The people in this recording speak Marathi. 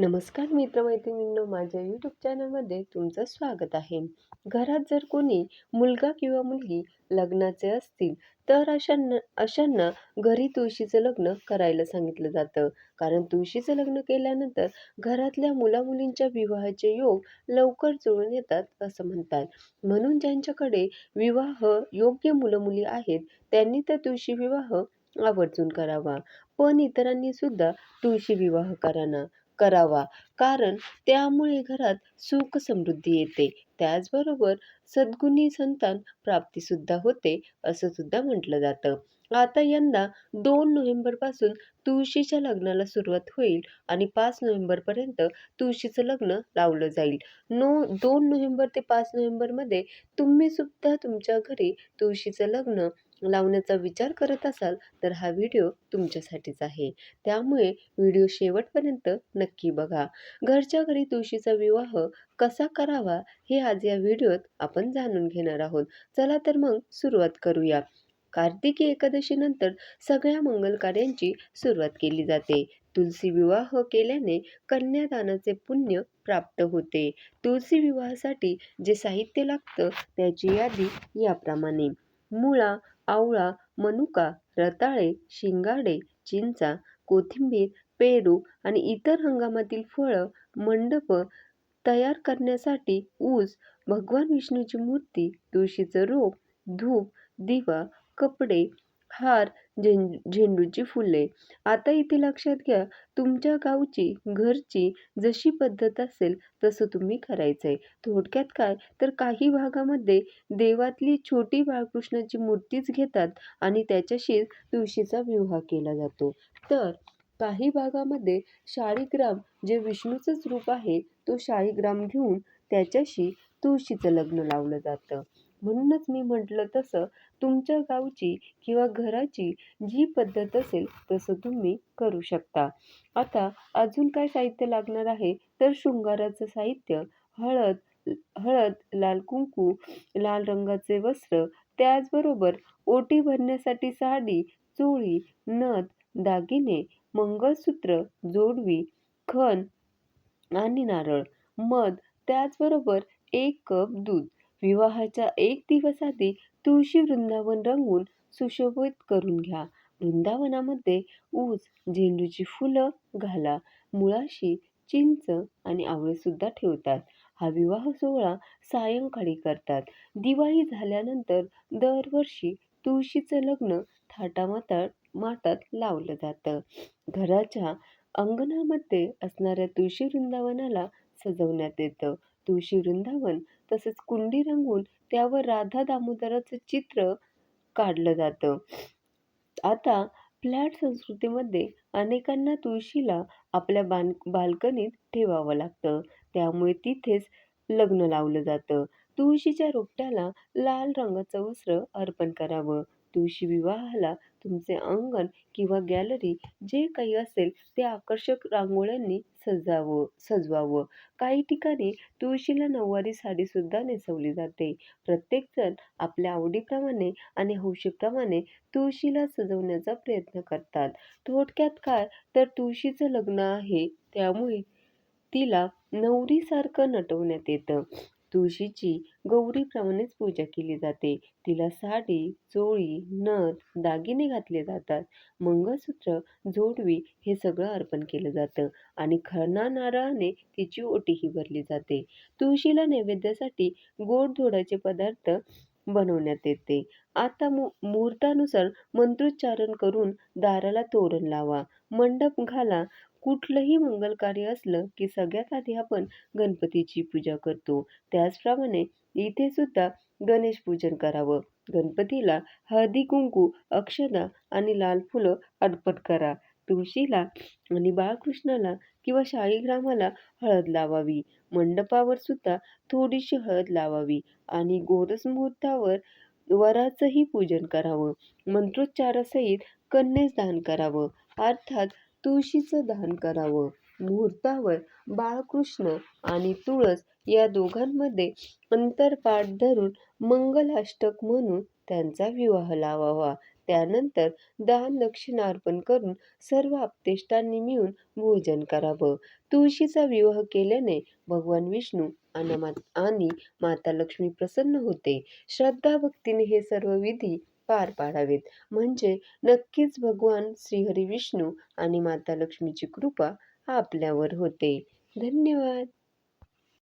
नमस्कार मित्रमैत्रिणींनो माझ्या यूट्यूब चॅनलमध्ये तुमचं स्वागत आहे. घरात जर कोणी मुलगा किंवा मुलगी लग्नाचे असतील तर अशांना अशांना घरी तुळशीचं लग्न करायला सांगितलं जातं. कारण तुळशीचं लग्न केल्यानंतर घरातल्या मुलामुलींच्या विवाहाचे योग लवकर जुळून येतात असं म्हणतात. म्हणून ज्यांच्याकडे विवाह योग्य मुलं मुली आहेत त्यांनी तर तुळशी विवाह आवर्जून करावा. पण इतरांनी सुद्धा तुळशी विवाह कराना. करावा. कारण त्यामुळे घरात सुख समृद्धी येते. त्याचबरोबर सद्गुणी संतान प्राप्तीसुद्धा होते असं सुद्धा म्हटलं जातं. आता यंदा दोन नोव्हेंबरपासून तुळशीच्या लग्नाला सुरुवात होईल आणि पाच नोव्हेंबरपर्यंत तुळशीचं लग्न लावलं जाईल. नो दोन नोव्हेंबर ते पाच नोव्हेंबरमध्ये तुम्ही सुद्धा तुमच्या घरी तुळशीचं लग्न लावण्याचा विचार करत असाल तर हा व्हिडिओ तुमच्यासाठीच आहे. त्यामुळे व्हिडिओ शेवटपर्यंत नक्की बघा. घरच्या घरी तुळशीचा विवाह कसा करावा हे आज या व्हिडिओत आपण जाणून घेणार आहोत. चला तर मग सुरुवात करूया. कार्तिकी एकादशीनंतर सगळ्या मंगल कार्यांची सुरुवात केली जाते. तुलसी विवाह केल्याने कन्यादानाचे पुण्य प्राप्त होते. तुलसी विवाहासाठी जे साहित्य लागतं त्याची यादी याप्रमाणे. मुळा आवळा मनुका रताळे शिंगाडे चिंचा कोथिंबीर पेरू आणि इतर हंगामातील फळं मंडप तयार करण्यासाठी ऊस भगवान विष्णूची मूर्ती तुळशीचं रोप धूप दिवा कपडे हार झें झेंडूची फुले. आता इथे लक्षात घ्या तुमच्या गावची घरची जशी पद्धत असेल तसं तुम्ही करायचं आहे थोडक्यात काय? तर काही भागामध्ये देवातली छोटी बाळकृष्णाची मूर्तीच घेतात आणि त्याच्याशीच तुळशीचा विवाह केला जातो. तर काही भागामध्ये शाळीग्राम जे विष्णूचंच रूप आहे तो शाळीग्राम घेऊन त्याच्याशी तुळशीचं लग्न लावलं जातं. म्हणूनच मी म्हटलं तसं तुमच्या गावची किंवा घराची जी पद्धत असेल तसं तुम्ही करू शकता. आता अजून काय साहित्य लागणार आहे? तर शृंगाराचं साहित्य हळद हळद लाल कुंकू लाल रंगाचे वस्त्र त्याचबरोबर ओटी भरण्यासाठी साडी चोळी नथ दागिने मंगळसूत्र जोडवी खण आणि नारळ मध त्याचबरोबर एक कप दूध. विवाहाच्या एक दिवस आधी तुळशी वृंदावन रंगून सुशोभित करून घ्या. वृंदावनामध्ये ऊस झेंडूची फुलं घाला. मुळाशी चिंच आणि आवळेसुद्धा ठेवतात. हा विवाह सोहळा सायंकाळी करतात. दिवाळी झाल्यानंतर दरवर्षी तुळशीचं लग्न थाटामाटात माटात लावलं जातं. घराच्या अंगणामध्ये असणाऱ्या तुळशी वृंदावनाला सजवण्यात येतं. तुळशी वृंदावन तसंच कुंडी रंगवून त्यावर राधा दामोदराचं चित्र काढलं जातं. आता फ्लॅट संस्कृतीमध्ये अनेकांना तुळशीला आपल्या बान बाल्कनीत ठेवावं लागतं. त्यामुळे तिथेच लग्न लावलं जातं. तुळशीच्या रोपट्याला लाल रंगाचं वस्त्र अर्पण करावं. तुळशी विवाहाला तुमचे अंगण किंवा गॅलरी जे काही असेल ते आकर्षक रांगोळ्यांनी सजावं सजवावं. काही ठिकाणी तुळशीला नऊवारी साडीसुद्धा नेसवली जाते. प्रत्येकजण आपल्या आवडीप्रमाणे आणि हौशीप्रमाणे तुळशीला सजवण्याचा प्रयत्न करतात. थोडक्यात काय तर तुळशीचं लग्न आहे त्यामुळे तिला नवरीसारखं नटवण्यात येतं. तुळशीची गौरीप्रमाणेच पूजा केली जाते. तिला साडी चोळी नथ दागिने घातले जातात. मंगळसूत्र जोडवी हे सगळं अर्पण केलं जातं आणि खरणा नारळाने तिची ओटीही भरली जाते. तुळशीला नैवेद्यासाठी गोड धोडाचे पदार्थ बनवण्यात येते. आता मु मुहूर्तानुसार मंत्रोच्चारण करून दाराला तोरण लावा. मंडप घाला. कुठलंही मंगल कार्य असलं की सगळ्यात आधी आपण गणपतीची पूजा करतो. त्याचप्रमाणे इथे सुद्धा गणेश पूजन करावं. गणपतीला हळदी कुंकू अक्षदा आणि लाल फुलं अर्पण करा. तुळशीला आणि बाळकृष्णाला किंवा शाळीग्रामाला हळद लावावी. मंडपावर सुद्धा थोडीशी हळद लावावी आणि गोरस मुहूर्तावर वराचंही पूजन करावं. मंत्रोच्चारासहित कन्येस दान करावं. अर्थात तुळशीचं दान करावं. मुहूर्तावर बाळकृष्ण आणि तुळस या दोघांमध्ये अंतरपाठ धरून मंगलाष्टक म्हणून त्यांचा विवाह लावावा. त्यानंतर दान दक्षिणा अर्पण करून सर्व आप्तेष्टांनी मिळून भोजन करावं. तुळशीचा विवाह केल्याने भगवान विष्णू आणि आणि माता लक्ष्मी प्रसन्न होते. श्रद्धा भक्तीने हे सर्व विधी पार पाडावेत. म्हणजे नक्कीच भगवान श्रीहरी विष्णू आणि माता लक्ष्मीची कृपा आपल्यावर होते. धन्यवाद.